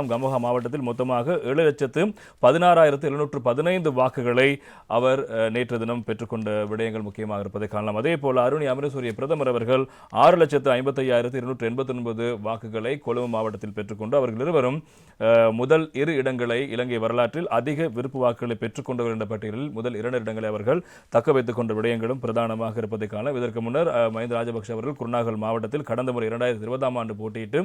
கம்பஹா மாவட்டத்தில் மொத்தமாக ஏழு லட்சத்து பதினாறாயிரத்து எழுநூற்று பதினைந்து வாக்குகளை அவர் நேற்று தினம் பெற்றுக்கொண்ட விடயங்கள் முக்கியமாக இருப்பதை காணலாம். அதே போல அருணி அமரசூரிய பிரதமர் அவர்கள் ஆறு லட்சத்து ஐம்பத்தையாயிரத்து இருநூற்று எண்பத்தி ஒன்பது வாக்குகளை கொழும்பு மாவட்டத்தில் பெற்றுக்கொண்டு அவர்கள் இருவரும் முதல் இரு இடங்களை இலங்கை வரலாற்றில் அதிக விருப்பு வாக்குகளை பெற்றுக்கொண்டவர் என்ற பட்டியலில் முதல் இரண்டு இடங்களை அவர்கள் தக்க வைத்துக் கொண்ட விடயங்களும் பிரதானமாக இருப்பதை காணலாம். இதற்கு முன்னர் மஹிந்த ராஜபக்ஷ அவர்கள் குருநாகல் மாவட்டத்தில் கடந்த முறை இரண்டாயிரத்தி இருபதாம் ஆண்டு போட்டியிட்டு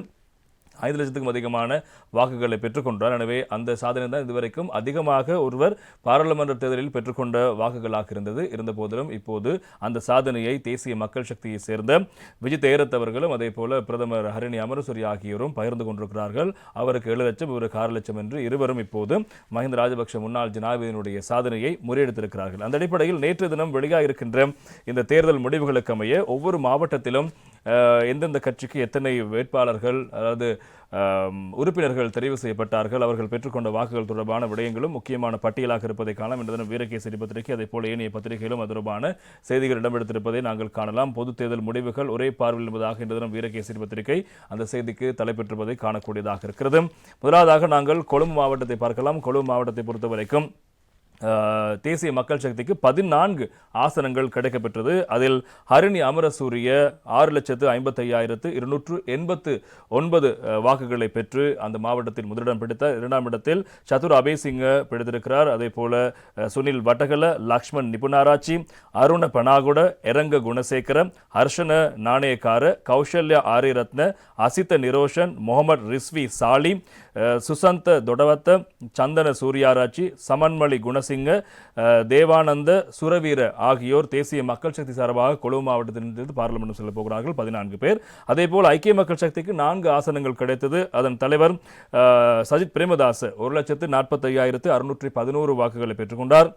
ஐந்து லட்சத்துக்கும் அதிகமான வாக்குகளை பெற்றுக்கொண்டார். எனவே அந்த சாதனை தான் இதுவரைக்கும் அதிகமாக ஒருவர் பாராளுமன்ற தேர்தலில் பெற்றுக்கொண்ட வாக்குகளாக இருந்தது. இருந்த போதிலும் இப்போது அந்த சாதனையை தேசிய மக்கள் சக்தியை சேர்ந்த விஜய் தேரத் அவர்களும் அதே போல பிரதமர் ஹரிணி அமரசூரி ஆகியோரும் பகிர்ந்து கொண்டிருக்கிறார்கள். அவருக்கு ஏழு லட்சம் இவருக்கு ஆறு லட்சம் என்று இருவரும் இப்போது மஹிந்த ராஜபக்ஷ முன்னாள் ஜனாதிபதியினுடைய சாதனையை முறியடித்திருக்கிறார்கள். அந்த அடிப்படையில் நேற்று தினம் வெளியாக இருக்கின்ற இந்த தேர்தல் முடிவுகளுக்கு அமைய ஒவ்வொரு மாவட்டத்திலும் எந்தெந்த கட்சிக்கு எத்தனை வேட்பாளர்கள் அதாவது உறுப்பினர்கள் தெரிவு செய்யப்பட்டார்கள் அவர்கள் பெற்றுக்கொண்ட வாக்குகள் தொடர்பான விடயங்களும் முக்கியமான பட்டியலாக இருப்பதை காணலாம். என்ற தினம் வீரகேசரி பத்திரிகை அதே போல ஏனைய பத்திரிகையிலும் அது தொடர்பான செய்திகள் இடம்பெடுத்திருப்பதை நாங்கள் காணலாம். பொது தேர்தல் முடிவுகள் ஒரே பார்வையில் என்பதாக இன்று தினம் வீரகேசரி பத்திரிகை அந்த செய்திக்கு தலைப்பெற்றிருப்பதை காணக்கூடியதாக இருக்கிறது. முதலாவதாக நாங்கள் கொழும்பு மாவட்டத்தை பார்க்கலாம். கொழும்பு மாவட்டத்தை பொறுத்தவரைக்கும் தேசிய மக்கள் சக்திக்கு பதினான்கு ஆசனங்கள் கிடைக்கப்பெற்றது. அதில் ஹரிணி அமரசூரிய ஆறு லட்சத்து ஐம்பத்தையாயிரத்து இருநூற்று எண்பத்து ஒன்பது வாக்குகளை பெற்று அந்த மாவட்டத்தில் முதலிடம் பிடித்த இரண்டாம் இடத்தில் சதுர் அபேசிங்க பிடித்திருக்கிறார். அதே போல சுனில் வட்டகல லக்ஷ்மண் நிபுணாராச்சி அருண பனாகுட எரங்க குணசேகர ஹர்ஷன நாணயக்கார கௌசல்யா ஆரியரத்ன அசித்த நிரோஷன் முகமது ரிஸ்வி சாலி சுசந்த தொடவத்த சந்தன சூர்யாராச்சி சமன்மளி குணசிங்க தேவானந்த சுரவீர ஆகியோர் தேசிய மக்கள் சக்தி சார்பாக கொழும்பு மாவட்டத்திலிருந்து பார்லிமெண்ட் செல்ல போகிறார்கள் பதினான்கு பேர். அதே போல் ஐக்கிய மக்கள் சக்திக்கு நான்கு ஆசனங்கள் கிடைத்தது. அதன் தலைவர் சஜித் பிரேமதாஸ் ஒரு லட்சத்து நாற்பத்தையாயிரத்து அறுநூற்றி பதினோரு வாக்குகளை பெற்றுக்கொண்டார்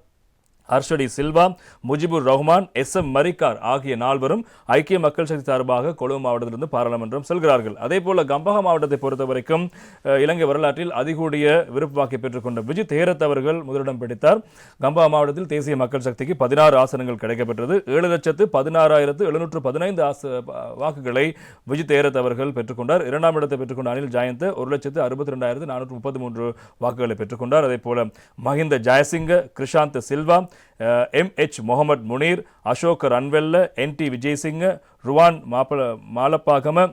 ஹர்ஷடி சில்வா முஜிபுர் ரஹ்மான் எஸ் எம் மரிக்கார் ஆகிய நால்வரும் ஐக்கிய மக்கள் சக்தி சார்பாக கொழும்பு மாவட்டத்திலிருந்து பாராளுமன்றம் செல்கிறார்கள். அதே போல கம்பக மாவட்டத்தை பொறுத்த வரைக்கும் இலங்கை வரலாற்றில் அதிகூடிய விருப்பு வாக்கை பெற்றுக்கொண்ட விஜித் தேரத் அவர்கள் முதலிடம் பிடித்தார். கம்பக மாவட்டத்தில் தேசிய மக்கள் சக்திக்கு பதினாறு ஆசனங்கள் கிடைக்கப்பெற்றது. ஏழு லட்சத்து பதினாறாயிரத்து எழுநூற்று பதினைந்து ஆச வாக்குகளை விஜித் தேரத் அவர்கள் பெற்றுக்கொண்டார். இரண்டாம் இடத்தை பெற்றுக்கொண்ட அனில் ஜாயந்த் ஒரு லட்சத்து அறுபத்தி ரெண்டாயிரத்து நானூற்று முப்பத்தி மூன்று வாக்குகளை பெற்றுக்கொண்டார். அதே போல Mahinda Jayasinghe Krishanth Silva M H Mohamed Muneer Ashok Ranwala N D Wijesinghe Ruwan Mapala Malapagama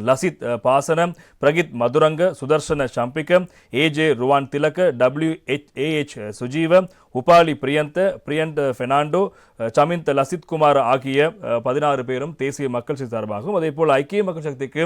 Lasith பாசனம் Prageeth Madhuranga Sudarshana Champika AJ Ruwan Thilakka W H AH Sujeewa Upali Priyantha Priyant Fernando Chaminda Lasith Kumar ஆகிய பதினாறு பேரும் தேசிய மக்கள் சக்தி சார்பாகவும் அதே போல் ஐக்கிய மக்கள் சக்திக்கு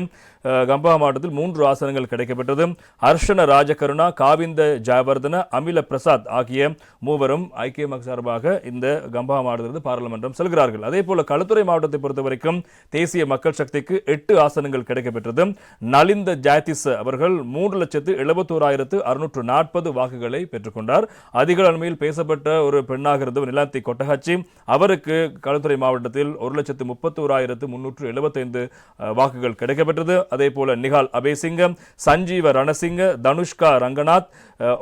கம்பா மாவட்டத்தில் மூன்று ஆசனங்கள் கிடைக்கப்பட்டது ஹர்ஷன ராஜகருணா காவிந்த ஜெயவர்தன அமில பிரசாத் ஆகிய மூவரும் ஐக்கிய மக்கள் சார்பாக இந்த கம்பா மாவட்டத்திலிருந்து பாராளுமன்றம் செல்கிறார்கள். அதே போல களுத்துறை மாவட்டத்தை பொறுத்த வரைக்கும் தேசிய மக்கள் சக்திக்கு எட்டு ஆசனங்கள் கிடைக்கப்பெற்றது நலிந்த ஜாதிஸ் அவர்கள் மூன்று லட்சத்து எழுபத்தோராயிரத்து அறுநூற்று நாற்பது வாக்குகளை பெற்றுக்கொண்டார். அதிக அளவில் பேசப்பட்ட ஒரு பெண்ணாக இருந்தவர் நிலாந்தி கொட்டகாச்சி அவருக்கு களுத்துறை மாவட்டத்தில் ஒரு லட்சத்து முப்பத்தோராயிரத்து முன்னூற்று எழுபத்தைந்து வாக்குகள் கிடைக்கப்பெற்றது. அதே போல நிகால் அபேசிங்கம் சஞ்சீவ ரணசிங்க தனுஷ்கா ரங்கநாத்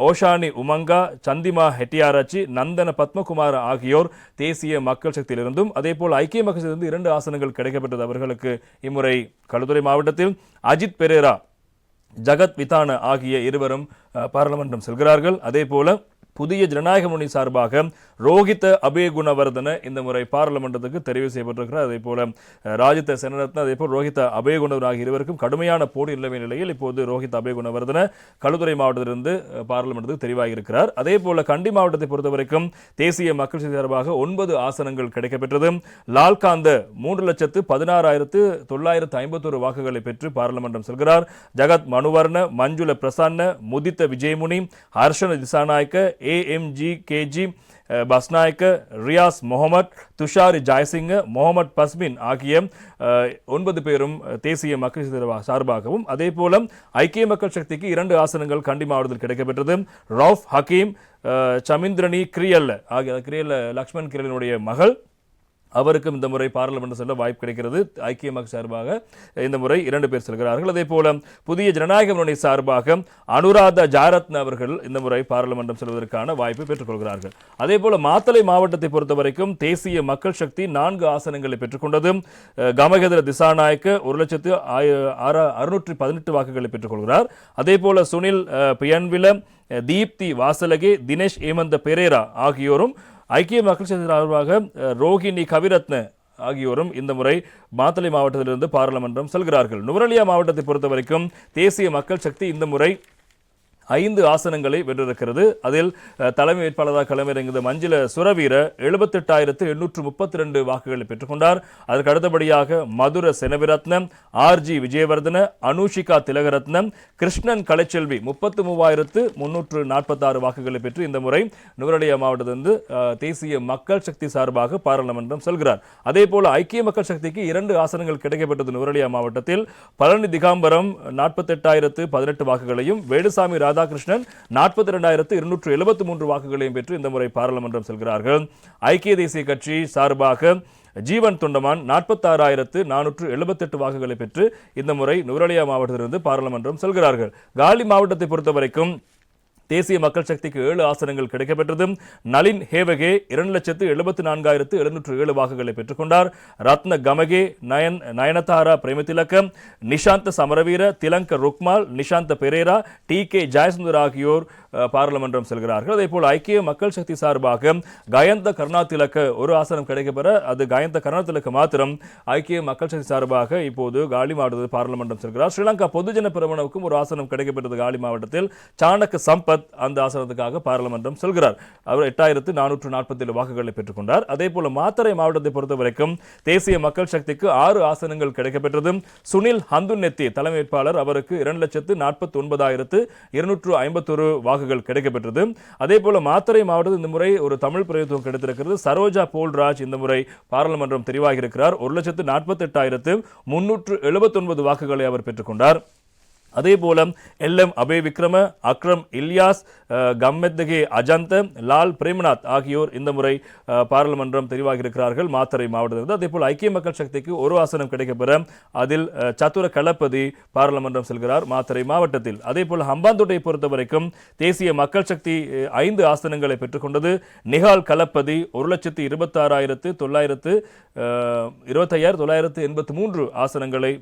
ஓஷானி உமங்கா சந்திமா ஹெட்டியாராச்சி நந்தன பத்மகுமார் ஆகியோர் தேசிய மக்கள் சக்தியிலிருந்தும் அதே போல் ஐக்கிய மக்கள் சக்தியிலிருந்து இரண்டு ஆசனங்கள் கிடைக்கப்பட்டது அவர்களுக்கு. இம்முறை களுத்துறை மாவட்டத்தில் அஜித் பெரேரா ஜகத் விதான ஆகிய இருவரும் பாராளுமன்றம் செல்கிறார்கள். அதே போல புதிய ஜனநாயக முன்னணி சார்பாக ரோஹித அபேகுணவர்தன இந்த முறை பாராளுமன்றத்துக்கு தெரிவு செய்யப்பட்டிருக்கிறார். அதே போல ராஜித செனரத்ன அதே போல் ரோஹித அபேகுணவர் ஆகிய இருவருக்கும் கடுமையான போடு நிலவிய நிலையில் இப்போது ரோஹித் அபயகுணவர்தன களுத்துறை மாவட்டத்திலிருந்து பாராளுமன்றத்துக்கு தெரிவாகியிருக்கிறார். அதே போல கண்டி மாவட்டத்தை பொறுத்தவரைக்கும் தேசிய மக்கள் சக்தி சார்பாக ஒன்பது ஆசனங்கள் கிடைக்கப்பெற்றது. லால்காந்த மூன்று லட்சத்து பதினாறாயிரத்து தொள்ளாயிரத்து ஐம்பத்தொரு வாக்குகளை பெற்று பாராளுமன்றம் செல்கிறார். ஜகத் மனுவர்ண மஞ்சுள பிரசன்ன முதித்த விஜயமுனி ஹர்ஷன திசாநாயக்க ஏஎம்ஜி கேஜி பஸ்நாயக்க ரியாஸ் முகமட் துஷாரி ஜாய்சிங்க முகமட் பஸ்மின் ஆகிய ஒன்பது பேரும் தேசிய மக்கள் சார்பாகவும் அதே போல ஐக்கிய மக்கள் சக்திக்கு இரண்டு ஆசனங்கள் கண்டி மாவட்டத்தில் கிடைக்கப்பெற்றது. ரவுஃப் ஹக்கீம் அஹ், சமிந்திரணி கிரியல்ல ஆகிய கிரியல்ல லக்ஷ்மண் கிரியலினுடைய மகள் அவருக்கும் இந்த முறை பாராளுமன்றம் செல்ல வாய்ப்பு கிடைக்கிறது. ஐக்கிய மக்கள் சார்பாக இந்த முறை இரண்டு பேர் செல்கிறார்கள். அதே போல புதிய ஜனநாயக முன்னணி சார்பாக அனுராதா ஜாரத்ன அவர்கள் இந்த முறை பாராளுமன்றம் செல்வதற்கான வாய்ப்பை பெற்றுக்கொள்கிறார்கள் அதே போல மாத்தளை மாவட்டத்தை பொறுத்த வரைக்கும் தேசிய மக்கள் சக்தி நான்கு ஆசனங்களை பெற்றுக்கொண்டது அஹ், கமகேந்திர திசாநாயக்க ஒரு லட்சத்து அறுநூற்றி பதினெட்டு வாக்குகளை பெற்றுக்கொள்கிறார் அதே போல சுனில் பியன்வில தீப்தி வாசலகே தினேஷ் ஏமந்த பெரேரா ஆகியோரும் ஐக்கிய மக்கள் சக்தி சார்பாக ரோஹிணி கவிரத்ன ஆகியோரும் இந்த முறை மாத்தளை மாவட்டத்திலிருந்து பாராளுமன்றம் செல்கிறார்கள். நுவரலியா மாவட்டத்தை பொறுத்த வரைக்கும் தேசிய மக்கள் சக்தி இந்த முறை ஐந்து ஆசனங்களை வென்றிருக்கிறது. அதில் தலைமை வேட்பாளராக களமிறங்கிய மஞ்சில சுரவீர எழுபத்தெட்டாயிரத்து எண்ணூற்று முப்பத்தி ரெண்டு வாக்குகளை பெற்றுக்கொண்டார். அதற்கு அடுத்தபடியாக மதுர செனவிரத்னம் ஆர் ஜி விஜயவர்தன அனுஷிகா திலகரத்னம் கிருஷ்ணன் கலைச்செல்வி முப்பத்து மூவாயிரத்து முன்னூற்று நாற்பத்தாறு வாக்குகளை பெற்று இந்த முறை நுவரடியா மாவட்டத்திலிருந்து தேசிய மக்கள் சக்தி சார்பாக பாராளுமன்றம் செல்கிறார். அதே போல ஐக்கிய மக்கள் சக்திக்கு இரண்டு ஆசனங்கள் கிடைக்கப்பட்டது நுவரடியா மாவட்டத்தில். பழனி திகாம்பரம் நாற்பத்தெட்டாயிரத்து பதினெட்டு வாக்குகளையும் வேடுசாமி ராதா ராதாகிருஷ்ணன் நாற்பத்தி ரெண்டாயிரத்து இருநூற்று எழுபத்து மூன்று வாக்குகளையும் பெற்று இந்த முறை பாராளுமன்றம் செல்கிறார்கள். ஐக்கிய தேசிய கட்சி சார்பாக ஜீவன் தொண்டமான் நாற்பத்தாறாயிரத்து நானூற்று எழுபத்தெட்டு வாக்குகளை பெற்று இந்த முறை நுவரலியா மாவட்டத்திலிருந்து பாராளுமன்றம் செல்கிறார்கள். காலி மாவட்டத்தை பொறுத்த வரைக்கும் தேசிய மக்கள் சக்திக்கு ஏழு ஆசனங்கள் கிடைக்கப்பெற்றது. நளின் ஹேவகே இரண்டு லட்சத்து எழுபத்தி நான்காயிரத்து எழுநூற்று ஏழு வாக்குகளை பெற்றுக்கொண்டார். ரத்ன கமகே நயன் நயனதாரா பிரேமதிலக்க நிஷாந்த சமரவீர திலங்க ருக்மால் நிஷாந்த பெரேரா டி கே ஜெயசுந்தர் ஆகியோர் பாராளுமன்றம் செல்கிறார்கள். அதே போல் ஐக்கிய மக்கள் சக்தி சார்பாக கயந்த கருணாதிலக்க ஒரு ஆசனம் கிடைக்கப்பெற அது கயந்த கருணாதிலக்க மாத்திரம் ஐக்கிய மக்கள் சக்தி சார்பாக இப்போது காலி மாவட்டத்தில் பாராளுமன்றம் செல்கிறார். ஸ்ரீலங்கா பொதுஜன பிரமணவுக்கும் ஒரு ஆசனம் கிடைக்கப்பெற்றது காலி மாவட்டத்தில். சாணக்க சம்பத் அந்த ஆசனத்துக்காக பாராளுமன்றம் செல்கிறார். அவர் எட்டாயிரத்து நானூற்று நாற்பத்தேழு வாக்குகளை பெற்றுக்கொண்டார். அதே போல மாத்தரை மாவட்டத்தை பொறுத்த வரைக்கும் தேசிய மக்கள் சக்திக்கு ஆறு ஆசனங்கள் கிடைக்கப்பெற்றது. சுனில் ஹந்துநெத்தி தலைமை வேட்பாளர் அவருக்கு இரண்டு லட்சத்து நாற்பத்தி ஒன்பதாயிரத்து இருநூற்று ஐம்பத்தொரு வாக்குகள் கிடைக்கப்பெற்றது. அதே போல மாத்தரை மாவட்டத்தில் இந்த முறை ஒரு தமிழ் பிரதித்துவம் கிடைத்திருக்கிறது. சரோஜா போல்ராஜ் இந்த முறை பாராளுமன்றம் தெரிவாகியிருக்கிறார். ஒரு லட்சத்து நாற்பத்தி எட்டாயிரத்து முன்னூற்று எழுபத்தொன்பது வாக்குகளை அவர் பெற்றுக்கொண்டார். அதே போல எல்எம் அபய் விக்ரம அக்ரம் இல்யாஸ் அஹ், கம்மெத்தகே அஜந்த லால் பிரேமநாத் ஆகியோர் இந்த முறை பாராளுமன்றம் தெரிவாகி இருக்கிறார்கள் மாத்தறை மாவட்டத்திலிருந்து. அதே போல் ஐக்கிய மக்கள் சக்திக்கு ஒரு ஆசனம் கிடைக்கப்பெற அதில் சத்துர கலப்பதி பாராளுமன்றம் செல்கிறார் மாத்தறை மாவட்டத்தில். அதே போல் ஹம்பாந்தோட்டையை பொறுத்த வரைக்கும் தேசிய மக்கள் சக்தி ஐந்து ஆசனங்களை பெற்றுக்கொண்டது. நிகால் கலப்பதி ஒரு லட்சத்தி இருபத்தாறாயிரத்து தொள்ளாயிரத்து இருபத்தையாயிரத்து தொள்ளாயிரத்து எண்பத்து மூன்று ஆசனங்களை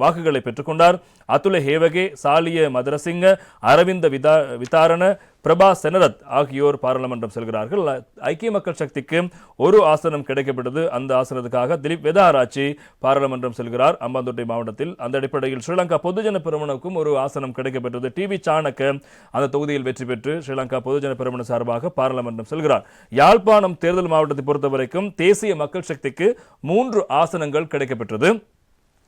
வாக்குகளை பெற்றுக்கொண்டார். அதுல ஹேவக சாலிய மதரசிங்க அரவிந்த விதா விதாரண பிரபா செனரத் ஆகியோர் பாராளுமன்றம் செல்கிறார்கள். ஐக்கிய மக்கள் சக்திக்கு ஒரு ஆசனம் கிடைக்கப்பட்டது. அந்த ஆசனத்துக்காக திலீப் வெதாராச்சி பாராளுமன்றம் செல்கிறார். அம்பாந்தோட்டை மாவட்டத்தில் அந்த அடிப்படையில் ஸ்ரீலங்கா பொதுஜன பெருமனுக்கும் ஒரு ஆசனம் கிடைக்கப்பட்டது. டிவி சாணக்க அந்த தொகுதியில் வெற்றி பெற்று ஸ்ரீலங்கா பொதுஜன பெருமன சார்பாக பாராளுமன்றம் செல்கிறார். யாழ்ப்பாணம் தேர்தல் மாவட்டத்தை பொறுத்தவரைக்கும் தேசிய மக்கள் சக்திக்கு மூன்று ஆசனங்கள் கிடைக்கப்பெற்றது.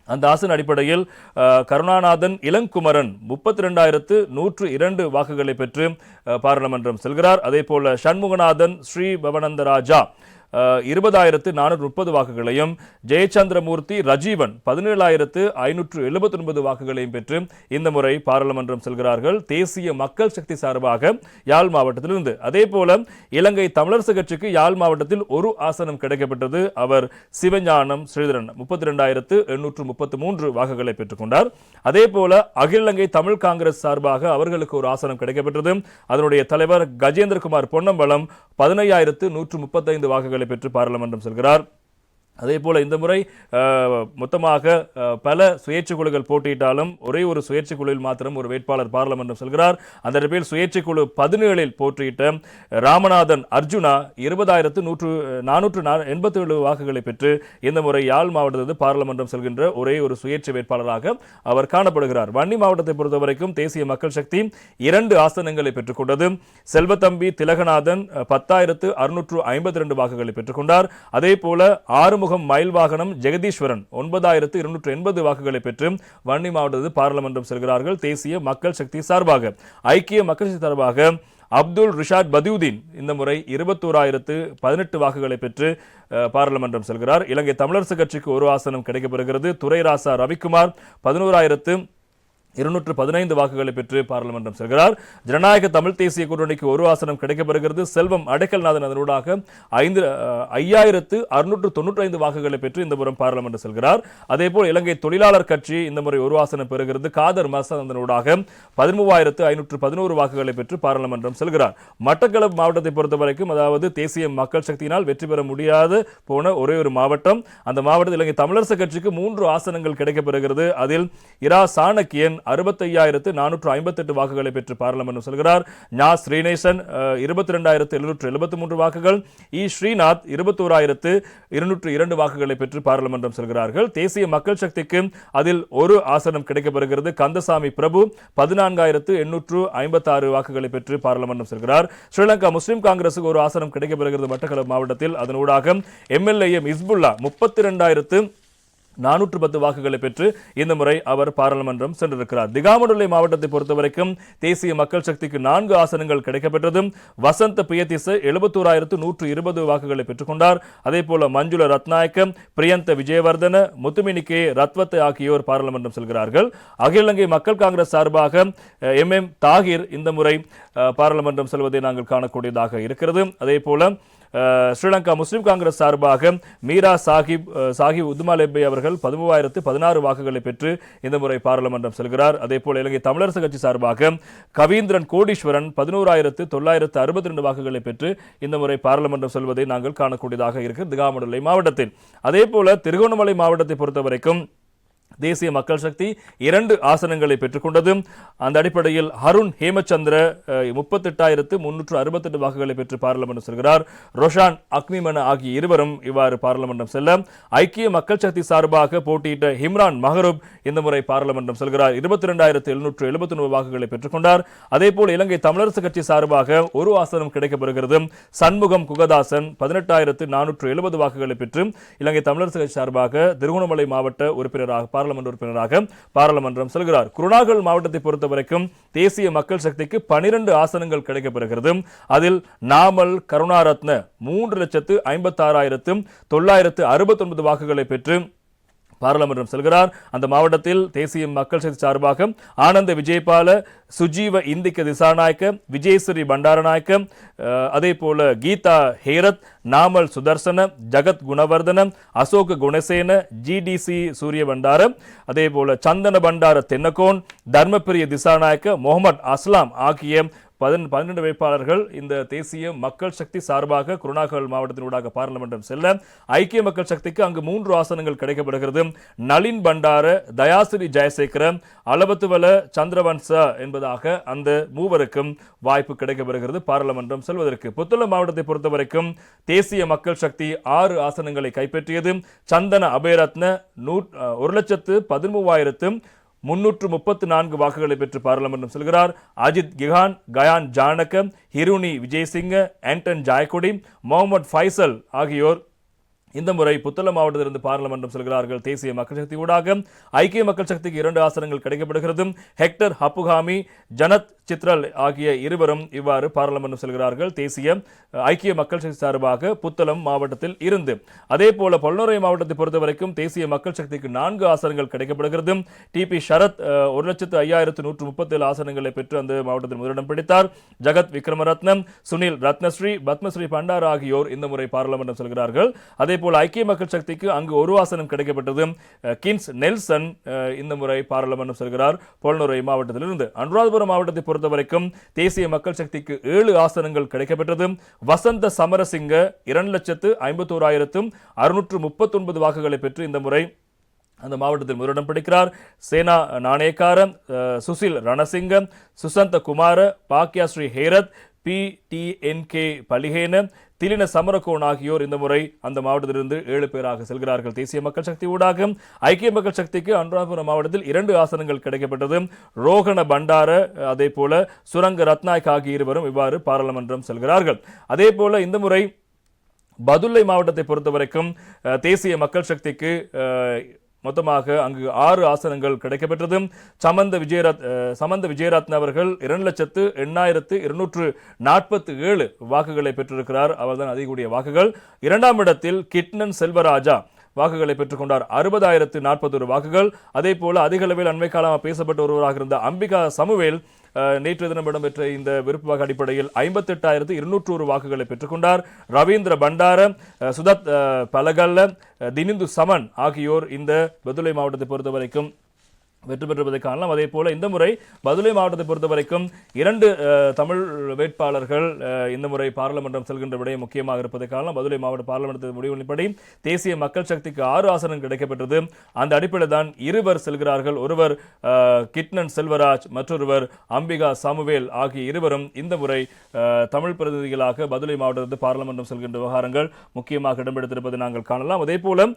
அந்த ஆசன் அடிப்படையில் அஹ், கருணாநாதன் இளங்குமரன் முப்பத்தி ரெண்டாயிரத்து நூற்று இரண்டு வாக்குகளை பெற்று பாராளுமன்றம் செல்கிறார். அதே போல சண்முகநாதன் ஸ்ரீ பவனந்தராஜா இருபதாயிரத்து நானூற்று முப்பது வாக்குகளையும் ஜெயச்சந்திரமூர்த்தி ரஜீவன் பதினேழாயிரத்து ஐநூற்று எழுபத்தி ஒன்பது வாக்குகளையும் பெற்று இந்த முறை பாராளுமன்றம் செல்கிறார்கள். தேசிய மக்கள் சக்தி சார்பாக யாழ் மாவட்டத்திலிருந்து. அதே போல இலங்கை தமிழரசு கட்சிக்கு யாழ் மாவட்டத்தில் ஒரு ஆசனம் கிடைக்கப்பட்டது அவர் சிவஞானம் ஸ்ரீதரன் முப்பத்தி ரெண்டாயிரத்து எண்ணூற்று முப்பத்தி மூன்று வாக்குகளை பெற்றுக்கொண்டார் அதே போல அகில இலங்கை தமிழ் காங்கிரஸ் சார்பாக அவர்களுக்கு ஒரு ஆசனம் கிடைக்கப்பட்டது அதனுடைய தலைவர் கஜேந்திரகுமார் பொன்னம்பலம் பதினையாயிரத்து நூற்று முப்பத்தைந்து வாக்குகளை பெற்று பாராளுமன்றம் செல்கிறார். அதே போல இந்த முறை மொத்தமாக பல சுயேட்சை குழுக்கள் போட்டியிட்டாலும் ஒரே ஒரு சுயேட்சை குழுவில் மாத்திரம் ஒரு வேட்பாளர் பாராளுமன்றம் செல்கிறார். அந்த இடத்தில் சுயேட்சை குழு பதினேழில் போட்டியிட்ட ராமநாதன் அர்ஜுனா இருபதாயிரத்து நூற்று நானூற்று எண்பத்தி ஏழு வாக்குகளை பெற்று இந்த முறை யாழ் மாவட்டத்திலிருந்து பாராளுமன்றம் செல்கின்ற ஒரே ஒரு சுயேட்சை வேட்பாளராக அவர் காணப்படுகிறார். வன்னி மாவட்டத்தை பொறுத்தவரைக்கும் தேசிய மக்கள் சக்தி இரண்டு ஆசனங்களை பெற்றுக்கொண்டது செல்வத்தம்பி திலகநாதன் பத்தாயிரத்து அறுநூற்று ஐம்பத்தி ரெண்டு வாக்குகளை பெற்றுக்கொண்டார் அதே போல ஆறுமுகம் மயில் வாகனம் ஜெகதீஸ்வரன் ஒன்பதாயிரத்து இருநூற்று எண்பது வாக்குகளை பெற்று வன்னி மாவட்டத்தில் பாராளுமன்றம் செல்கிறார்கள். தேசிய மக்கள் சக்தி சார்பாக ஐக்கிய மக்கள் சக்தி சார்பாக அப்துல் ரிஷாத் பதியுதீன் இந்த முறை இருபத்தோராயிரத்து பதினெட்டு வாக்குகளை பெற்று பாராளுமன்றம் செல்கிறார். இலங்கை தமிழரசு கட்சிக்கு ஒரு ஆசனம் கிடைக்கப்பெறுகிறது துரைராசா ரவிக்குமார் பதினோராயிரத்து இருநூற்று பதினைந்து வாக்குகளை பெற்று பாராளுமன்றம் செல்கிறார். ஜனநாயக தமிழ் தேசிய கூட்டணிக்கு ஒரு ஆசனம் கிடைக்கப்பெறுகிறது செல்வம் அடைக்கல்நாதன் அதனூடாக ஐந்து ஐயாயிரத்து அறுநூற்று தொண்ணூற்றி ஐந்து வாக்குகளை பெற்று இந்த முறை பாராளுமன்றம் செல்கிறார். அதேபோல் இலங்கை தொழிலாளர் கட்சி இந்த முறை ஒரு ஆசனம் பெறுகிறது. காதர் மசந்தனூடாக பதிமூவாயிரத்து ஐநூற்று பதினோரு வாக்குகளை பெற்று பாராளுமன்றம் செல்கிறார். மட்டக்களப்பு மாவட்டத்தை பொறுத்த வரைக்கும் அதாவது தேசிய மக்கள் சக்தியினால் வெற்றி பெற முடியாது போன ஒரே ஒரு மாவட்டம். அந்த மாவட்டத்தில் இலங்கை தமிழரசு கட்சிக்கு மூன்று ஆசனங்கள் கிடைக்கப்பெறுகிறது அதில் இரா சாணக்கியன் அறுபத்தையாயிரத்து நானூற்று ஐம்பத்தெட்டு வாக்குகளை பெற்று பாராளுமன்றம் செல்கிறார். ஞா. ஸ்ரீநேசன் இருபத்தி ரெண்டாயிரத்து எழுநூற்று எழுபத்தி மூன்று வாக்குகள். இ. ஸ்ரீநாத் இருபத்தோராயிரத்து இருநூற்று இரண்டு வாக்குகளை பெற்று பாராளுமன்றம் செல்கிறார்கள். தேசிய மக்கள் சக்திக்கு அதில் ஒரு ஆசனம் கிடைக்கப்பெறுகிறது. கந்தசாமி பிரபு பதினான்காயிரத்து எண்ணூற்று ஐம்பத்தாறு வாக்குகளை பெற்று பாராளுமன்றம் செல்கிறார். ஸ்ரீலங்கா முஸ்லிம் காங்கிரசுக்கு ஒரு ஆசனம் கிடைக்கப்பெறுகிறது மட்டக்களப்பு மாவட்டத்தில். அதனூடாக எம்எல்ஏ எம் இஸ்புல்லா முப்பத்தி ரெண்டாயிரத்து நானூற்று பத்து வாக்குகளை பெற்று இந்த முறை அவர் பாராளுமன்றம் சென்றிருக்கிறார். திகாமடுல்லை மாவட்டத்தை பொறுத்தவரைக்கும் தேசிய மக்கள் சக்திக்கு நான்கு ஆசனங்கள் கிடைக்கப்பெற்றது வசந்த பியதிச எழுபத்தோராயிரத்து நூற்று இருபது வாக்குகளை பெற்றுக்கொண்டார். அதே போல மஞ்சுள ரத்நாயக்கம் பிரியந்த விஜயவர்தன முத்துமினி கே ரத்வத் ஆகியோர் பாராளுமன்றம் செல்கிறார்கள். அகில இலங்கை மக்கள் காங்கிரஸ் சார்பாக எம் எம் தாகிர் இந்த முறை பாராளுமன்றம் செல்வதை நாங்கள் காணக்கூடியதாக இருக்கிறது. அதே போல ஸ்ரீலங்கா முஸ்லிம் காங்கிரஸ் சார்பாக மீரா சாஹிப் சாஹிப் உத்மாலெப்பை அவர்கள் பதிமூவாயிரத்து பதினாறு வாக்குகளை பெற்று இந்த முறை பாராளுமன்றம் செல்கிறார். அதேபோல் இலங்கை தமிழரசு கட்சி சார்பாக கவீந்திரன் கோடீஸ்வரன் பதினோராயிரத்து தொள்ளாயிரத்து அறுபத்தி ரெண்டு வாக்குகளை பெற்று இந்த முறை பாராளுமன்றம் செல்வதை நாங்கள் காணக்கூடியதாக இருக்கு திகாமடுல்லை மாவட்டத்தில். அதே போல திருகோணமலை மாவட்டத்தை பொறுத்தவரைக்கும் தேசிய மக்கள் சக்தி இரண்டு ஆசனங்களை பெற்றுக்கொண்டது. அந்த அடிப்படையில் அருண் ஹேமச்சந்திர முப்பத்தெட்டாயிரத்து முன்னூற்று அறுபத்தெட்டு வாக்குகளை பெற்று பாராளுமன்றம் செல்கிறார். ரொஷான் அக்மிமன ஆகிய இருவரும் இவ்வாறு பாராளுமன்றம் செல்ல ஐக்கிய மக்கள் சக்தி சார்பாக போட்டியிட்ட ஹிம்ரான் மஹரூப் இந்த முறை பாராளுமன்றம் செல்கிறார். இருபத்தி ரெண்டாயிரத்து எழுநூற்று எழுபத்தி ஒன்பது வாக்குகளை பெற்றுக்கொண்டார். அதேபோல் இலங்கை தமிழரசு கட்சி சார்பாக ஒரு ஆசனம் கிடைக்கப்பெறுகிறது சண்முகம் குகதாசன் பதினெட்டாயிரத்து நானூற்று எழுபது வாக்குகளை பெற்று இலங்கை தமிழரசு கட்சி சார்பாக திருகோணமலை மாவட்ட உறுப்பினராக பாராளுமன்ற உறுப்பினராக பாராளுமன்றம் செல்கிறார். குருணாகல் மாவட்டத்தை பொறுத்த வரைக்கும் தேசிய மக்கள் சக்திக்கு பனிரெண்டு ஆசனங்கள் கிடைக்கப்பெறுகிறது. அதில் நாமல் கருணாரத்ன மூன்று லட்சத்து ஐம்பத்தாறாயிரத்து தொள்ளாயிரத்து அறுபத்தொன்பது வாக்குகளை பெற்று பாராளுமன்றம் செல்கிறார். அந்த மாவட்டத்தில் தேசிய மக்கள் சக்தி சார்பாக ஆனந்த விஜயபால சுஜீவ இந்திக்க திசாநாயக்க விஜயஸ்ரீ பண்டாரநாயக்க அதே போல கீதா ஹேரத் நாமல் சுதர்சன ஜகத் குணவர்தன அசோக குணசேன ஜிடிசி சூரிய பண்டார அதே போல சந்தன பண்டார தென்னகோன் தர்மபிரிய திசாநாயக்க முகமது அஸ்லாம் ஆகிய பதின் பன்னிரண்டு வேட்பாளர்கள் இந்த தேசிய மக்கள் சக்தி சார்பாக குருணாகல் மாவட்டத்தினூடாக பாராளுமன்றம் செல்ல ஐக்கிய மக்கள் சக்திக்கு அங்கு மூன்று ஆசனங்கள் கிடைக்கப்படுகிறது. நளின் பண்டார தயாசிரி ஜெயசேகர அளபத்துவல சந்திரவன்ச என்பதாக அந்த மூவருக்கும் வாய்ப்பு கிடைக்கப்படுகிறது. பாராளுமன்றம் செல்வதற்கு புத்துள்ள மாவட்டத்தை பொறுத்தவரைக்கும் தேசிய மக்கள் சக்தி ஆறு ஆசனங்களை கைப்பற்றியது. சந்தன அபயரத்ன நூ ஒரு லட்சத்து பதிமூவாயிரத்து முன்னூற்று முப்பத்து நான்கு வாக்குகளை பெற்று பாராளுமன்றம் செல்கிறார். அஜித் கிஹான் கயான் ஜானக ஹிருனி விஜயசிங்க ஆண்டன் ஜாயக்குடி முகமது ஃபைசல் ஆகியோர் இந்த முறை புத்தளம் மாவட்டத்திலிருந்து பாராளுமன்றம் செல்கிறார்கள். தேசிய மக்கள் சக்தி ஊடாக ஐக்கிய மக்கள் சக்திக்கு இரண்டு ஆசனங்கள் கிடைக்கப்படுகிறது ஹெக்டர் ஹப்புகாமி ஜனத் சித்ரல் ஆகிய இருவரும் இவ்வாறு பாராளுமன்றம் செல்கிறார்கள். தேசிய ஐக்கிய மக்கள் சக்தி சார்பாக புத்தளம் மாவட்டத்தில் இருந்து. அதே போல பொல்லுறை மாவட்டத்தை பொறுத்தவரைக்கும் தேசிய மக்கள் சக்திக்கு நான்கு ஆசனங்கள் கிடைக்கப்படுகிறது டிபி பி சரத் ஒரு லட்சத்து ஐயாயிரத்து நூற்று முப்பத்தேழு ஆசனங்களை பெற்று அந்த மாவட்டத்தில் முதலிடம் பிடித்தார். ஜகத் விக்ரமரத்னம் சுனில் ரத்னஸ்ரீ பத்மஸ்ரீ பண்டார் ஆகியோர் இந்த முறை பாராளுமன்றம் செல்கிறார்கள். அதே போல ஐக்கிய மக்கள் சக்திக்கு அங்கு ஒரு ஆசனம் கிடைக்கப்பட்டது. கின்ஸ் நெல்சன் இந்த முறை பாராளுமன்றம் செல்கிறார். பொல்லுறை மாவட்டத்திலிருந்து அனுராதபுரம் மாவட்டத்தை பொறுத்தவரைக்கும் தேசிய மக்கள் சக்திக்கு ஏழு ஆசனங்கள் கிடைக்கப்பெற்றது. வசந்த சமரசிங்க இரண்டு லட்சத்து ஐம்பத்தோராயிரத்தும் அறுநூற்று முப்பத்தொன்பது வாக்குகளை பெற்று இந்த முறை அந்த மாவட்டத்தில் முதலிடம் பிடிக்கிறார். Sena Nanayakkara Susil Ranasinghe Susantha Kumara Bhagyashree Herath P D N K Paliheina Thilina Samarakoon ஆகியோர் இந்த முறை அந்த மாவட்டத்திலிருந்து ஏழு பேராக செல்கிறார்கள். தேசிய மக்கள் சக்தி ஊடாக ஐக்கிய மக்கள் சக்திக்கு அனுராதபுரம் மாவட்டத்தில் இரண்டு ஆசனங்கள் கிடைக்கப்பட்டது. ரோகண பண்டார அதே போல சுரங்க ரத்நாயக் ஆகிய இருவரும் இவ்வாறு பாராளுமன்றம் செல்கிறார்கள். அதே போல இந்த முறை பதுல்லை மாவட்டத்தை பொறுத்தவரைக்கும் தேசிய மக்கள் சக்திக்கு மொத்தமாக அங்கு ஆறு ஆசனங்கள் கிடைக்கப்பெற்றது. சமந்த விஜயரத் சமந்த விஜயரத்ன அவர்கள் இரண்டு லட்சத்து எண்ணாயிரத்து இருநூற்று நாற்பத்தி ஏழு வாக்குகளை பெற்றிருக்கிறார். அவர்தான் அதிகூடிய வாக்குகள். இரண்டாம் இடத்தில் கிட்னன் செல்வராஜா. வாக்குகளை பெற்றுக்கொண்டார். அறுபதாயிரத்து நாற்பத்தொரு வாக்குகள். அதே போல அதிக அளவில் அண்மை காலமாக பேசப்பட்ட ஒருவராக இருந்த அம்பிகா சமுவேல் நேற்று தினம் இடம்பெற்ற இந்த விருப்ப வாக்கு அடிப்படையில் ஐம்பத்தெட்டாயிரத்து இருநூற்று ஒரு வாக்குகளை பெற்றுக்கொண்டார். ரவீந்திர பண்டார சுதத் பலகல்ல தினிந்து சமன் ஆகியோர் இந்த பெதுலை மாவட்டத்தை பொறுத்த வரைக்கும் வெற்றி பெற்றுவதை காணலாம் அதே போல இந்த முறை பதுளை மாவட்டத்தை பொறுத்த வரைக்கும் இரண்டு தமிழ் வேட்பாளர்கள் இந்த முறை பாராளுமன்றம் செல்கின்ற விடயம் முக்கியமாக இருப்பதை காணலாம் பதுளை மாவட்ட பாராளுமன்றத்தின் முடிவுகளின்படி தேசிய மக்கள் சக்திக்கு ஆறு ஆசனம் கிடைக்கப்பெற்றது. அந்த அடிப்படையில் தான் இருவர் செல்கிறார்கள். ஒருவர் கிட்னன் செல்வராஜ் மற்றொருவர் அம்பிகா சாமுவேல் ஆகிய இருவரும் இந்த முறை தமிழ் பிரதிநிதிகளாக பதுளை மாவட்டத்திற்கு பாராளுமன்றம் செல்கின்ற விவகாரங்கள் முக்கியமாக இடம்பெடுத்திருப்பதை நாங்கள் காணலாம். அதே போல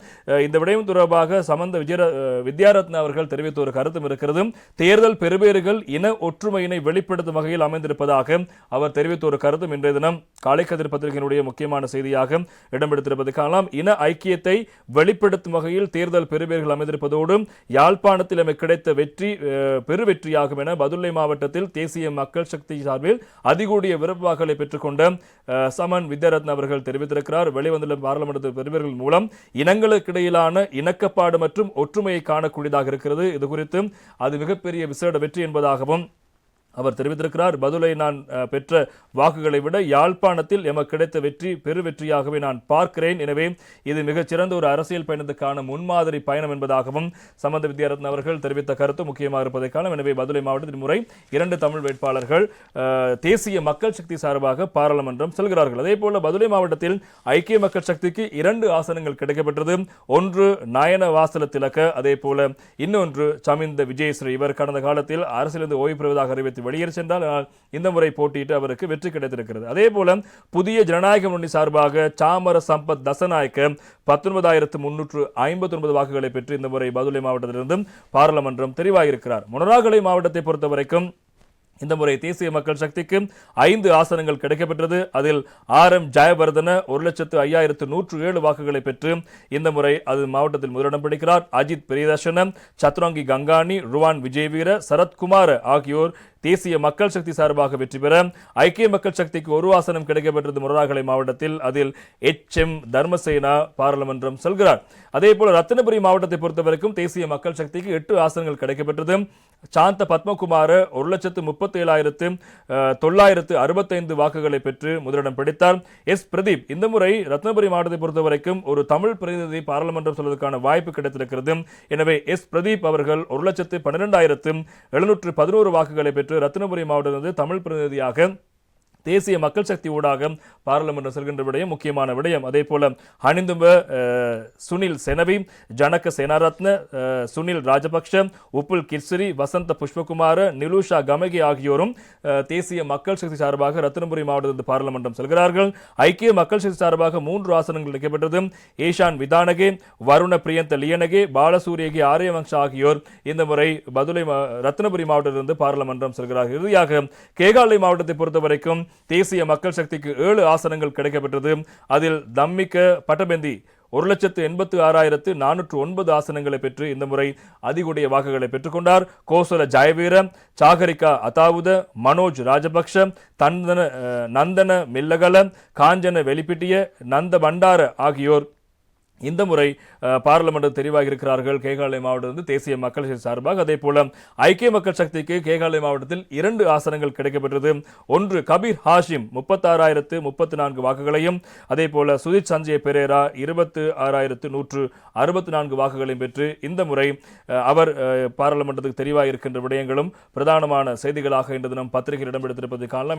இந்த விடயம் தொடர்பாக சமந்த விஜய வித்யாரத்ன அவர்கள் தெரிவித்த ஒரு கருத்தும் இருக்கிறது தேர்தல் பெறுபேறுகள் இன ஒற்றுமையினை வெளிப்படுத்தும் வகையில் அமைந்திருப்பதாக அவர் தெரிவித்த ஒரு கருத்தும் இன்றைய தினம் காலைக்கதிர் பத்திரிகையினுடைய முக்கியமான செய்தியாக இடம்பெடுத்திருப்பது காணலாம். இன ஐக்கியத்தை வெளிப்படுத்தும் வகையில் தேர்தல் பெறுபேறுகள் அமைந்திருப்பதோடு யாழ்ப்பாணத்தில் எமக்கு கிடைத்த வெற்றி அஹ், பெருவெற்றியாகும் என பதுளை மாவட்டத்தில் தேசிய மக்கள் சக்தி சார்பில் அதிகூடிய விருப்பவாக்களை பெற்றுக்கொண்ட சமன் வித்யாரத்ன அவர்கள் தெரிவித்திருக்கிறார். வெளிவந்துள்ள பாராளுமன்ற பெறுபேறுகள் மூலம் இனங்களுக்கிடையிலான இணக்கப்பாடு மற்றும் ஒற்றுமையை காணக்கூடியதாக இருக்கிறது. இது குறித்து அது மிகப்பெரிய விசேட வெற்றி என்பதாகவும் அவர் தெரிவித்திருக்கிறார் பதுலை நான் பெற்ற வாக்குகளை விட யாழ்ப்பாணத்தில் எமக்கு கிடைத்த வெற்றி பெரு வெற்றியாகவே நான் பார்க்கிறேன். எனவே இது மிகச்சிறந்த ஒரு அரசியல் பயணத்துக்கான முன்மாதிரி பயணம் என்பதாகவும் சம்பந்த வித்யாரத்ன அவர்கள் தெரிவித்த கருத்து முக்கியமாக இருப்பதை காணும். எனவே பதுளை மாவட்டத்தின் முறை இரண்டு தமிழ் வேட்பாளர்கள் தேசிய மக்கள் சக்தி சார்பாக பாராளுமன்றம் செல்கிறார்கள். அதே போல பதுளை மாவட்டத்தில் ஐக்கிய மக்கள் சக்திக்கு இரண்டு ஆசனங்கள் கிடைக்கப்பெற்றது. ஒன்று நாயன வாசல திலக்க அதே போல இன்னொன்று சமிந்த விஜயஸ்ரீ. இவர் கடந்த காலத்தில் அரசியலிருந்து ஓய்வு பெறுவதாக அறிவித்து வெளியேறி சென்றால் இந்த முறை போட்டியிட்டு அவருக்கு வெற்றி கிடைத்திருக்கிறது. அதே போல புதிய ஜனநாயக முன்னணி சார்பாக சாமர சம்பத் தசநாயக்க பத்தொன்பதாயிரத்து முன்னூற்று ஐம்பத்தி ஒன்பது வாக்குகளை பெற்று இந்த முறை பதுளை மாவட்டத்திலிருந்தும் பாராளுமன்றம் தெரிவாகியிருக்கிறார் மொனராகலை மாவட்டத்தை பொறுத்த வரைக்கும் இந்த முறை தேசிய மக்கள் சக்திக்கு ஐந்து ஆசனங்கள் கிடைக்கப்பெற்றது. அதில் ஆர் எம் ஜெயவர்தன ஒரு லட்சத்து ஐயாயிரத்து நூற்று ஏழு வாக்குகளை பெற்று இந்த முறை அது மாவட்டத்தில் முதலிடம் பிடிக்கிறார். அஜித் பிரியதர்ஷன சத்ரங்கி கங்காணி ருவான் விஜயவீர சரத்குமார் ஆகியோர் தேசிய மக்கள் சக்தி சார்பாக வெற்றி பெற ஐக்கிய மக்கள் சக்திக்கு ஒரு ஆசனம் கிடைக்கப்பெற்றது முரராகலை மாவட்டத்தில். அதில் எச் எம் தர்மசேனா பாராளுமன்றம் செல்கிறார். அதே போல ரத்தினபுரி மாவட்டத்தை பொறுத்தவரைக்கும் தேசிய மக்கள் சக்திக்கு எட்டு ஆசனங்கள் கிடைக்கப்பெற்றது. சாந்த பத்மகுமார ஒரு லட்சத்து முப்பத்தி ஏழாயிரத்து தொள்ளாயிரத்து அறுபத்தைந்து வாக்குகளை பெற்று முதலிடம் பிடித்தார். எஸ் பிரதீப் இந்த முறை ரத்னபுரி மாவட்டத்தை பொறுத்தவரைக்கும் ஒரு தமிழ் பிரதிநிதி பாராளுமன்றம் சொல்வதற்கான வாய்ப்பு கிடைத்திருக்கிறது. எனவே எஸ் பிரதீப் அவர்கள் ஒரு லட்சத்து பன்னிரெண்டாயிரத்து எழுநூற்று பதினோரு வாக்குகளை பெற்று ரத்னபுரி மாவட்டத்திலிருந்து தமிழ் பிரதிநிதியாக தேசிய மக்கள் சக்தி ஊடாக பாராளுமன்றம் செல்கின்ற விடயம் முக்கியமான விடயம். அதே போல ஹனிந்தும்ப சுனில் செனவி ஜனக சேனாரத்ன சுனில் ராஜபக்ஷ உப்புல் கிர்சிரி வசந்த புஷ்பகுமார நிலூஷா கமகி ஆகியோரும் தேசிய மக்கள் சக்தி சார்பாக ரத்தினபுரி மாவட்டத்தில் பாராளுமன்றம் செல்கிறார்கள். ஐக்கிய மக்கள் சக்தி சார்பாக மூன்று ஆசனங்கள் கிடைக்கப்பட்டது ஏஷான் விதானகே வருண பிரியந்த லியனகே பாலசூரியகே ஆரியவங்ஷ ஆகியோர் இந்த முறை பதுளை மா- ரத்தினபுரி மாவட்டத்திலிருந்து பாராளுமன்றம் செல்கிறார்கள். இறுதியாக கேகாலை மாவட்டத்தை பொறுத்த வரைக்கும் தேசிய மக்கள் சக்திக்கு ஏழு ஆசனங்கள் கிடைக்கப்பெற்றது. அதில் தம்மிக்க பட்டபெந்தி ஒரு லட்சத்து எண்பத்து ஆறாயிரத்து நானூற்று ஒன்பது ஆசனங்களை பெற்று இந்த முறை அதிகுடைய வாக்குகளை பெற்றுக்கொண்டார். கோசல ஜெயவீர சாகரிகா அதாவுத மனோஜ் ராஜபக்ஷ தந்தன நந்தன மில்லகல காஞ்சன வெளிப்பிட்டிய நந்த பண்டார ஆகியோர் இந்த முறை பார்லமெண்ட் தெரிவாக இருக்கிறார்கள் கேகாலை மாவட்டத்திலிருந்து தேசிய மக்கள் கட்சி சார்பாக அதே போல ஐக்கிய மக்கள் சக்திக்கு கேகாலை மாவட்டத்தில் இரண்டு ஆசனங்கள் கிடைக்கப்பெற்றது. ஒன்று கபீர் ஹாஷிம் முப்பத்தாறாயிரத்து முப்பத்தி நான்கு வாக்குகளையும் அதே போல சுதித் சஞ்சய் பெரேரா இருபத்து ஆறாயிரத்து நூற்று அறுபத்தி நான்கு வாக்குகளையும் பெற்று இந்த முறை அவர் பாராளுமன்றத்துக்கு தெரிவாக இருக்கின்ற விடயங்களும் பிரதானமான செய்திகளாக இன்று தினம் பத்திரிகையில் இடம்பெடுத்திருப்பதை காணலாம்.